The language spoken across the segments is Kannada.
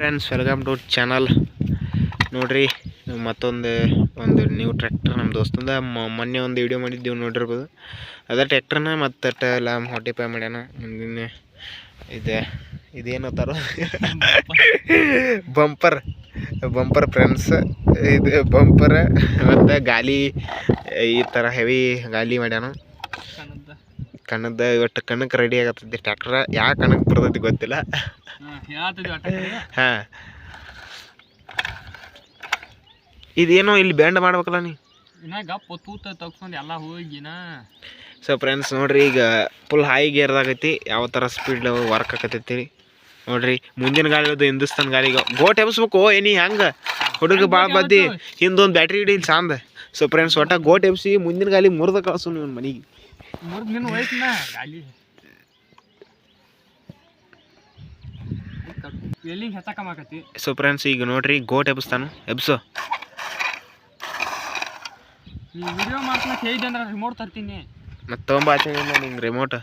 ಫ್ರೆಂಡ್ಸ್ ವೆಲ್ಕಮ್ ಟು ಚಾನಲ್ ನೋಡ್ರಿ ಮತ್ತೊಂದು, ಒಂದು ನ್ಯೂ ಟ್ರ್ಯಾಕ್ಟರ್ ನಮ್ಮ ದೋಸ್ತಂದ ಮೊನ್ನೆ ಒಂದು ವಿಡಿಯೋ ಮಾಡಿದ್ದೀವಿ ನೋಡಿರ್ಬೋದು. ಅದೇ ಟ್ರ್ಯಾಕ್ಟರ್ನ ಮತ್ತು ಎಲ್ಲ ಮೋಟಿಫೈ ಮಾಡ್ಯಾನ. ಮುಂದಿನ ಇದೆ ಇದೇನತ್ತಾರ ಬಂಪರ್ ಬಂಪರ್ ಫ್ರೆಂಡ್ಸ್ ಇದು ಬಂಪರ್ ಮತ್ತು ಗಾಲಿ, ಈ ಥರ ಹೆವಿ ಗಾಲಿ ಮಾಡ್ಯಾನ. ಕಣ್ಣದ ಇವತ್ತು ಕಣ್ಣಕ್ಕೆ ರೆಡಿ ಆಗತ್ತೈತಿ. ಟ್ರ್ಯಾಕ್ಟರ್ ಯಾವ ಕಣ್ಣಕ್ಕೆ ಬರ್ತೈತಿ ಗೊತ್ತಿಲ್ಲ. ಹಾಂ ಇದೇನೋ ಇಲ್ಲಿ ಬ್ಯಾಂಡ್ ಮಾಡ್ಬೇಕಲ್ಲ ನೀ? ಸೊ ಫ್ರೆಂಡ್ಸ್ ನೋಡ್ರಿ ಈಗ ಫುಲ್ ಹೈ ಗೇರ್ದಾಗೈತಿ ಯಾವ ಥರ ಸ್ಪೀಡ್ ವರ್ಕ್ ಆಕತೈತಿ ನೋಡ್ರಿ ಮುಂದಿನ ಗಾಳಿ ಅದು ಹಿಂದೂಸ್ತಾನ್ ಗಾಳಿಗೆ ಗೋಟ್ ಎಬ್ಸ್ಬೇಕು ಏನಿ ಹೆಂಗೆ? ಹುಡುಗ ಭಾಳ ಬದ್ದಿ ಹಿಂದೊಂದು ಬ್ಯಾಟ್ರಿ ಹಿಡಿ ಸಾಂದ. ಸೊ ಫ್ರೆಂಡ್ಸ್ ಒಟ್ಟ ಗೋಟ್ ಎಬ್ಸಿ ಮುಂದಿನ ಗಾಲಿ ಮುರಿದ ಕಳ್ಸು ನೀವು ಮನೆಗೆ. ನಿನ್ನ ವಯಸ್ಸಿನ? ಗಾಲಿ. ಎಲ್ಲಿಂಗ್ ಹೆಚ್ಚಕಮಾಕತಿ ಸೊ ಫ್ರೆಂಡ್ಸ್ ಈಗ ನೋಡ್ರಿ ಗೋಟ್ ಎಬ್ಸ್ತಾನು. ಎಬ್ಸೋ. ನೀ ವಿಡಿಯೋ ಮಾಡ್ತಾನ ಹೇಳಿದೆ ಅಂದ್ರೆ ರಿಮೋಟ್ ತರ್ತೀನಿ. ಮತ್ತೆ ತೊಗೊಂಬ ಆಚೆಗಿಲ್ಲ ನಿಂಗೆ ರಿಮೋಟ್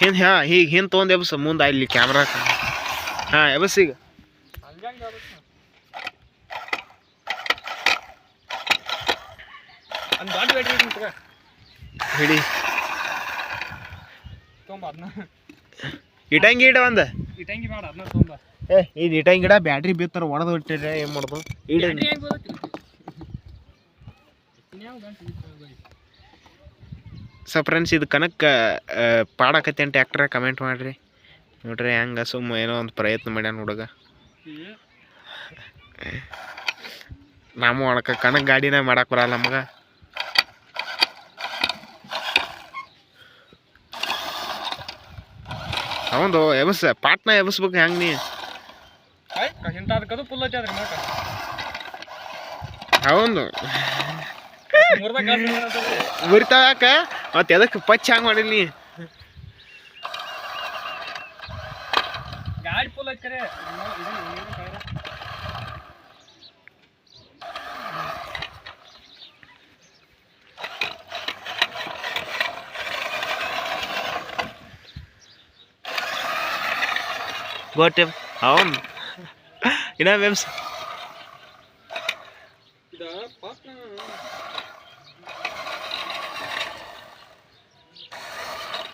ಹಿಂದೆ ಹಾಂ ಹೀಗೆ ಹಿಂದೆ ತೊಗೊಂಡು ಎಬ್ಸ. ಮುಂದೆ ಇಲ್ಲಿ ಕ್ಯಾಮ್ರಾ ಹಾಂ ಎಬ್ಸ್ ಈಗ. ಹಿಡಿ. ಇಟಂಗಿ ಇಡ ಒಂದು. ಇಟಂಗಿ ಬೇಡ ಅದನ್ನ ತೊಗೊಂಬ. ಏ ಇದು ಇಟಂಗಿ ಗಿಡ ಬ್ಯಾಟ್ರಿ ಬಿತ್ತರ ಒಡೆದು ಬಿಟ್ಟಿದ್ರೆ ಏನು ಮಾಡೋದು ಇಡ ಸೊ ಫ್ರೆಂಡ್ಸ್ ಇದು ಕನಕ ಪಾಡಕತ್ತೆ ಅಂತ ಟ್ಯಾಕ್ಟ್ರ ಕಮೆಂಟ್ ಮಾಡಿರಿ. ನೋಡ್ರಿ ಹೆಂಗೆ ಸುಮ್ಮ ಏನೋ ಒಂದು ಪ್ರಯತ್ನ ಮಾಡ್ಯಾನ ಹುಡುಗ. ನಾವು ಒಳಕ ಕಣಕ್ ಗಾಡಿನ ಮಾಡಕ್ಕೆ ಬರಲ್ಲ ನಮಗೆ. ಅವಂದು ಎಬಸ್ ಪಾಟ್ನ ಎಬಸ್ಬೇಕು ಹೆಂಗೆ ನೀ? ಅವಂದು. ಮುರಿತಾವ ಯಾಕ ಮತ್ತೆ ಎದಕ್ಕೆ ಪಚ್ಚ ಹಂಗೆ ಮಾಡಿಲ್ಲ ನೀ? ಗಾಡಿ ಫುಲ್ గొట్టె అవును ఇనా మేము